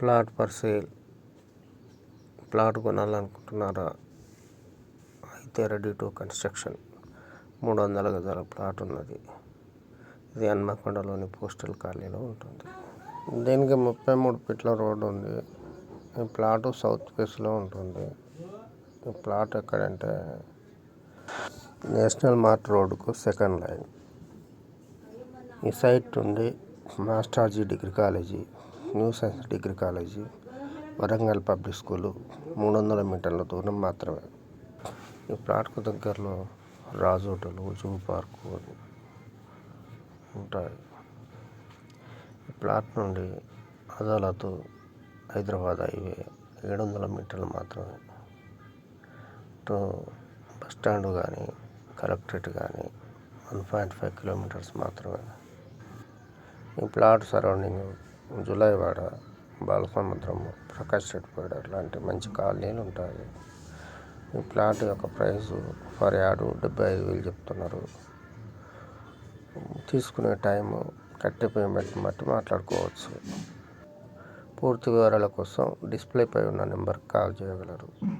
Plot for sale. Plot కొనాలనుకుంటున్నారా? అయితే ready to construction. మూడు వందల గజాల ప్లాట్ ఉన్నది. ఇది హన్మకొండలోని పోస్టల్ కాలనీలో ఉంటుంది. దీనికి ముప్పై మూడు ఫీట్ల రోడ్డు ఉంది. ఈ ప్లాట్ సౌత్ ఫేస్లో ఉంటుంది. ఈ ప్లాట్ ఎక్కడంటే నేషనల్ మార్ట్ రోడ్డుకు సెకండ్ లైన్. ఈ సైట్ నుండి Masterji degree college. New science degree college Warangal public school మూడు వందల మీటర్ల దూరం మాత్రమే. ఈ ప్లాట్కు దగ్గరలో రాజ్ హోటలు జూ పార్కు ఉంటాయి. ఈ ప్లాట్ నుండి అదాలత్ హైదరాబాద్ హైవే ఏడు వందల మీటర్లు మాత్రమే. టు బస్ స్టాండ్ కానీ కలెక్టరేట్ కానీ వన్ పాయింట్ ఫైవ్ కిలోమీటర్స్ మాత్రమే. ఈ ప్లాట్ సరౌండింగ్ జులైవాడ బాలసముద్రం ప్రకాష్ రెడ్డిపేట లాంటి మంచి కాలనీలు ఉంటాయి. ఈ ప్లాట్ యొక్క ప్రైస్ ఫర్ యార్డు డెబ్బై ఐదు వేలు చెప్తున్నారు. తీసుకునే టైము కట్టే పేమెంట్ బట్టి మాట్లాడుకోవచ్చు. పూర్తి వివరాల కోసం డిస్ప్లేపై ఉన్న నెంబర్కి కాల్ చేయగలరు.